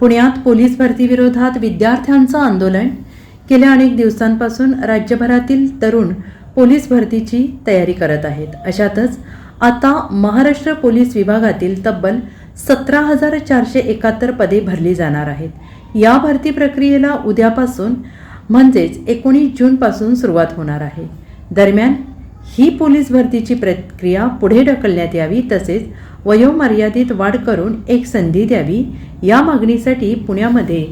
पुण्यात पोलीस भरतीविरोधात विद्यार्थ्यांचं आंदोलन. गेल्या अनेक दिवसांपासून राज्यभरातील तरुण पोलीस भरतीची तयारी करत आहेत. अशातच आता महाराष्ट्र पोलीस विभागातील तब्बल सतरा हजार चारशे एकाहत्तर पदे भरली जाणार आहेत. या भरती प्रक्रियेला उद्यापासून म्हणजेच एकोणीस जूनपासून सुरुवात होणार आहे. दरम्यान ही पोलीस भरतीची प्रक्रिया पुढे ढकलण्यात यावी तसेच वयोमर्यादेत वाढ करून एक संधी द्यावी. या मागणीसाठी पुण्यामध्ये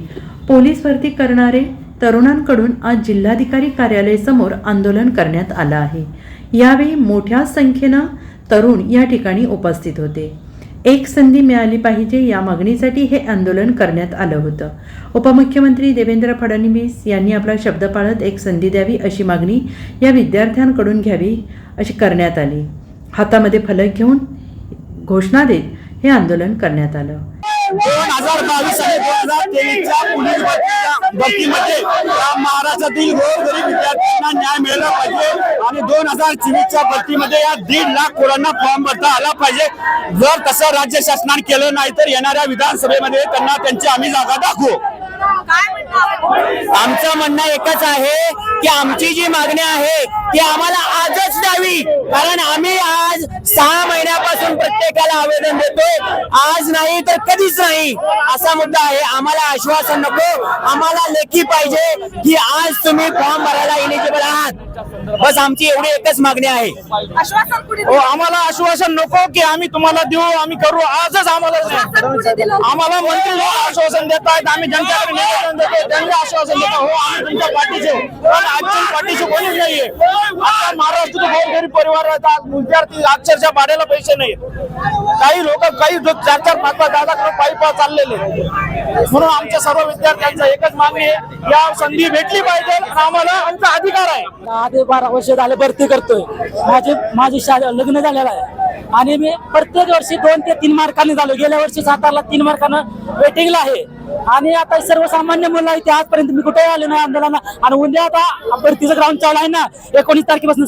पोलीस भरती करणारे तरुणांकडून आज जिल्हाधिकारी कार्यालयासमोर आंदोलन करण्यात आलं आहे. यावेळी मोठ्या संख्येनं तरुण या ठिकाणी उपस्थित होते. एक संधी मिळाली पाहिजे या मागणीसाठी हे आंदोलन करण्यात आलं होतं. उपमुख्यमंत्री देवेंद्र फडणवीस यांनी आपला शब्द पाळत एक संधी द्यावी अशी मागणी या विद्यार्थ्यांकडून घ्यावी अशी करण्यात आली. हातामध्ये फलक घेऊन घोषणा देत हे आंदोलन करण्यात आलं. दोन हजार बावीस आणि दोन हजार तेवीसच्या पोलीस भरतीमध्ये या महाराष्ट्रातील गोरगरीब विद्यार्थ्यांना न्याय मिळाला पाहिजे आणि दोन हजार चोवीसच्या भरतीमध्ये या दीड लाख पोरांना फॉर्म भरता आला पाहिजे. जर तसं राज्य शासनाने केलं नाही तर येणाऱ्या विधानसभेमध्ये त्यांना त्यांची आम्ही जागा दाखवू. आमचं म्हणणं एकच आहे की आमची जी मागणी आहे ती आम्हाला आजच द्यावी. कारण आम्ही आज सहा महिन्यापासून प्रत्येकाला आवेदन देतोय. आज नाही तर कधीच नाही असा मुद्दा आहे. आम्हाला आश्वासन नको. आम्हाला लेखी पाहिजे की आज तुम्ही फॉर्म भरायला इलिजिबल बस आमची एवढी एकच मागणी आहे. आश्वासन कुणी हो आम्हाला आश्वासन नको की आम्ही तुम्हाला देऊ आम्ही करू. आजच आम्हाला आम्हाला मंत्री लोक आश्वासन देत आहेत आम्ही जनतेकडे निवेदन देतो त्यांनी आश्वासन देतो. हो आम्ही तुमच्या पाठीचे. पण आजच्या पाठीशी कोणीच नाहीये. आता महाराष्ट्रात गोरगरीब परिवार राहतात. विद्यार्थी अक्षरशः भाड्याला पैसे नाहीत काही लोक काही चार चार पाच पाच दहा दहा पायी पाय चाललेले. म्हणून आमच्या सर्व विद्यार्थ्यांचं एकच मागणी आहे. या संधी भेटली पाहिजे आम्हाला आमचा अधिकार आहे. बारा वर्ष झाले भरती करतोय. माझे माझी शा लग्न झालेलं आहे. आणि मी प्रत्येक वर्षी दोन ते तीन मार्काने झालो. गेल्या वर्षी सातारला तीन मार्कानं वेटिंगला आहे. आणि आता सर्वसामान्य मुलं आहे ते आजपर्यंत मी कुठेही आले नाही आंदोलना आणि उद्या आता भरतीचं ग्राउंड चालू आहे ना एकोणीस तारखेपासून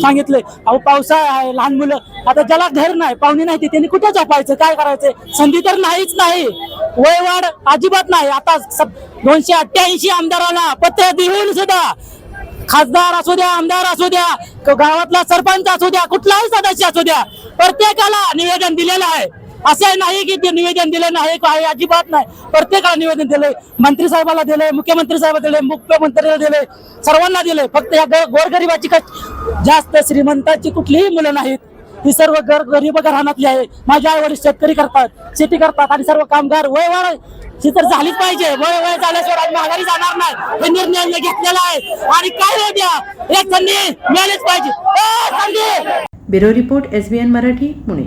सांगितलंय. अहो पावसाळा आहे लहान मुलं. आता ज्याला घर नाही पाहुणे नाही त्यांनी कुठे झोपायचं काय करायचं? संधी तर नाहीच नाही. वय वाढ अजिबात नाही. आता दोनशे अठ्ठ्याऐंशी आमदाराला पत्र देऊन सुद्धा खासदार असू द्या आमदार असू द्या गावातला सरपंच असू द्या कुठलाही सदस्य असू द्या प्रत्येकाला निवेदन दिलेलं आहे. असे नाही की ते निवेदन दिलं नाही काही अजिबात नाही. प्रत्येकाला निवेदन दिलंय. मंत्री साहेबाला दिलंय मुख्यमंत्री साहेबाला दिलंय मुख्यमंत्र्याला दिले सर्वांना दिले फक्त या ग- गोरगरिबाची जास्त श्रीमंताची कुठलीही मुलं नाहीत. ही सर्व घर गरीब घराण्यातली आहे. माझे आई वडील शेतकरी करतात शेती करतात आणि सर्व कामगार वय वाढ ही तर झालीच पाहिजे. वय वय झाल्याशिवाय आज माघारी जाणार नाही. हे निर्णय घेतलेला आहे. आणि काय होऊ द्या एक संधी मिळालीच पाहिजे. संधी! Bureau report S B N Marathi Pune.